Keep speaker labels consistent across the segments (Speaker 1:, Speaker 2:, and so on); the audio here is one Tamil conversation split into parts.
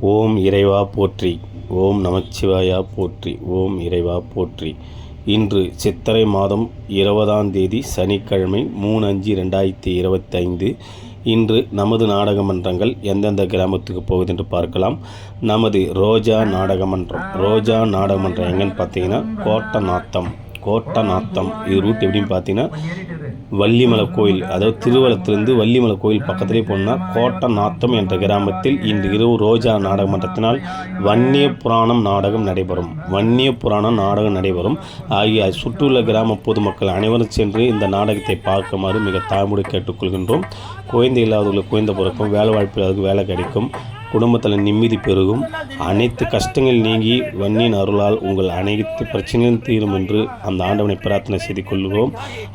Speaker 1: ஓம் இறைவா போற்றி. ஓம் நமச்சிவாயா போற்றி. ஓம் இறைவா போற்றி. இன்று சித்திரை மாதம் இருபதாம் தேதி சனிக்கிழமை மூணு அஞ்சு ரெண்டாயிரத்தி இருபத்தைந்து. இன்று நமது நாடக மன்றங்கள் எந்தெந்த கிராமத்துக்கு போகுது என்று பார்க்கலாம். நமது ரோஜா நாடக மன்றம். ரோஜா நாடகமன்றம் எங்கன்னு பார்த்தீங்கன்னா கோட்டநாத்தம். கோட்டநாத்தம். இது ரூட் எப்படின்னு பார்த்தீங்கன்னா வள்ளிமலை கோயில் அதாவது திருவலத்திலிருந்து வள்ளிமலை கோயில் பக்கத்திலே போனால் கோட்டநாத்தம் என்ற கிராமத்தில் இன்று இரவு ரோஜா நாடக மன்றத்தினால் வன்னிய புராணம் நாடகம் நடைபெறும். வன்னிய புராணம் நாடகம் நடைபெறும். ஆகிய சுற்றியுள்ள கிராம பொதுமக்கள் அனைவரும் சென்று இந்த நாடகத்தை பார்க்குமாறு மிக தாழ்முடி கேட்டுக்கொள்கின்றோம். குழந்தை இல்லாதவர்களுக்கு குழந்தை பிறக்கும் வேலை வாய்ப்பு இல்லாதவர்களுக்கு வேலை கிடைக்கும். குடும்பத்தில் நிம்மதி பெருகும். அனைத்து கஷ்டங்கள் நீங்கி வன்னியின் அருளால் உங்கள் அனைத்து பிரச்சனையும் தீரும் என்று அந்த ஆண்டவனை பிரார்த்தனை செய்து கொள்கிறோம்.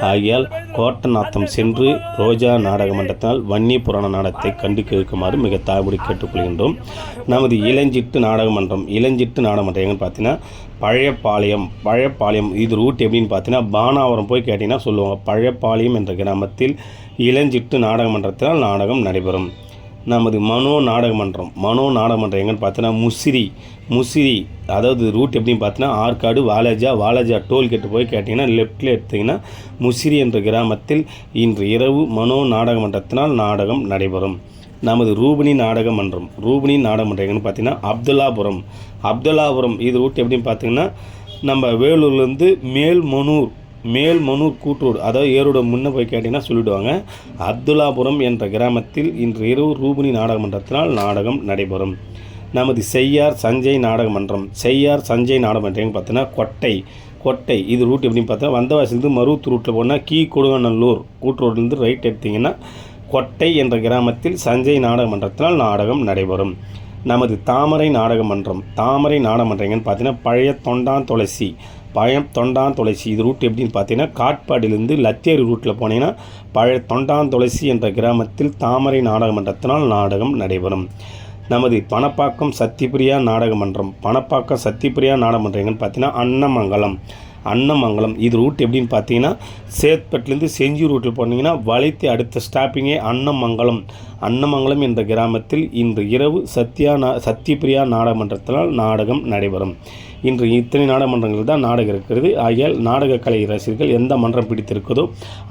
Speaker 1: ஆகியால் கோட்டநாத்தம் சென்று ரோஜா நாடக மன்றத்தினால் வன்னி புராண நாடகத்தை கண்டு கேட்குமாறு மிக தாழ்வுடி கேட்டுக்கொள்கின்றோம். நமது இளஞ்சிட்டு நாடக மன்றம் இளஞ்சிட்டு நாடக மன்றம் எங்கன்னு பார்த்தீங்கன்னா பழையபாளையம் பழையபாளையம் இது ரூட் எப்படின்னு பார்த்தீங்கன்னா பானாவரம் போய் கேட்டிங்கன்னா சொல்லுவாங்க. பழையபாளையம் என்ற கிராமத்தில் இளஞ்சிட்டு நாடக மன்றத்தினால் நாடகம் நடைபெறும். நமது மனோ நாடகமன்றம். மனோ நாடகமன்றம் எங்கன்னு பார்த்தீங்கன்னா முசிறி முசிறி அதாவது ரூட் எப்படின்னு பார்த்தீங்கன்னா ஆற்காடு வாலாஜா வாலாஜா டோல்கேட்டு போய் கேட்டிங்கன்னா லெஃப்ட்டில் எடுத்திங்கன்னா முசிறி என்ற கிராமத்தில் இன்று இரவு மனோ நாடகமன்றத்தினால் நாடகம் நடைபெறும். நமது ரூபினி நாடக மன்றம் ரூபினி நாடக மன்றம் எங்கன்னு பார்த்தீங்கன்னா அப்துல்லாபுரம். அப்துல்லாபுரம் இது ரூட் எப்படின்னு பார்த்தீங்கன்னா நம்ம வேலூர்லேருந்து மேல்மனூர் மேல்மனூர் கூட்டூர் அதாவது ஏரோட முன்னே போய் கேட்டிங்கன்னா சொல்லிவிடுவாங்க அப்துல்லாபுரம் என்ற கிராமத்தில் இன்று இரவு ரூபினி நாடக மன்றத்தினால் நாடகம் நடைபெறும். நமது செய்யார் சஞ்சய் நாடக மன்றம் செய்யார் சஞ்சய் நாடக மன்றம் பார்த்தீங்கன்னா கொட்டை கொட்டை. இது ரூட் எப்படின்னு பார்த்தா வந்தவாசிலிருந்து மருவத்தூர் ரூட்டில் போனால் கீ கொடுங்கநல்லூர் கூட்டுரோட்லேருந்து ரைட் எடுத்திங்கன்னா கொட்டை என்ற கிராமத்தில் சஞ்சய் நாடக மன்றத்தினால் நாடகம் நடைபெறும். நமது தாமரை நாடக மன்றம் தாமரை நாடக மன்றங்கன்னு பார்த்தீங்கன்னா பழைய தொண்டான் துளசி பழம் தொண்டான் துளசி. இது ரூட் எப்படின்னு பார்த்தீங்கன்னா காட்பாடிலிருந்து லத்தேரி ரூட்டில் போனீங்கன்னா பழைய தொண்டான் துளசி என்ற கிராமத்தில் தாமரை நாடக மன்றத்தினால் நாடகம் நடைபெறும். நமது பணப்பாக்கம் சத்தியபிரியா நாடக மன்றம் பணப்பாக்கம் சத்தியபிரியா நாடக மன்றம் எங்கன்னு பார்த்தீங்கன்னா அன்னமங்கலம். அன்னமங்கலம். இது ரூட் எப்படின்னு பார்த்தீங்கன்னா சேத்பட்லேருந்து செஞ்சி ரூட்டில் போனீங்கன்னா வளைத்து அடுத்த ஸ்டாப்பிங்கே அன்னமங்கலம். அன்னமங்கலம் என்ற கிராமத்தில் இன்று இரவு சத்யா நா சத்யபிரியா நாடகமன்றத்தினால் நாடகம் நடைபெறும். இன்று இத்தனை நாடகமன்றங்கள் தான் நாடகம் இருக்கிறது. ஆகையால் நாடக கலை ரசிகர்கள் எந்த மன்றம் பிடித்திருக்கிறதோ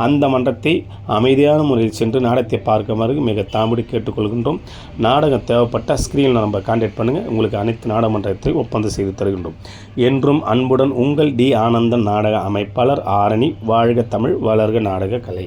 Speaker 1: அந்த மன்றத்தை அமைதியான முறையில் சென்று நாடகத்தை பார்க்குமாறு மிக தாமடி கேட்டுக்கொள்கின்றோம். நாடகம் தேவைப்பட்ட ஸ்க்ரீனில் நம்ம கான்டாக்ட் பண்ணுங்கள் உங்களுக்கு அனைத்து நாடகமன்றத்தையும் ஒப்பந்தம் செய்து தருகின்றோம். என்றும் அன்புடன் உங்கள் டி ஆனந்தன் நாடக அமைப்பாளர் ஆரணி வாழ்க தமிழ் வளர்க நாடக கலை.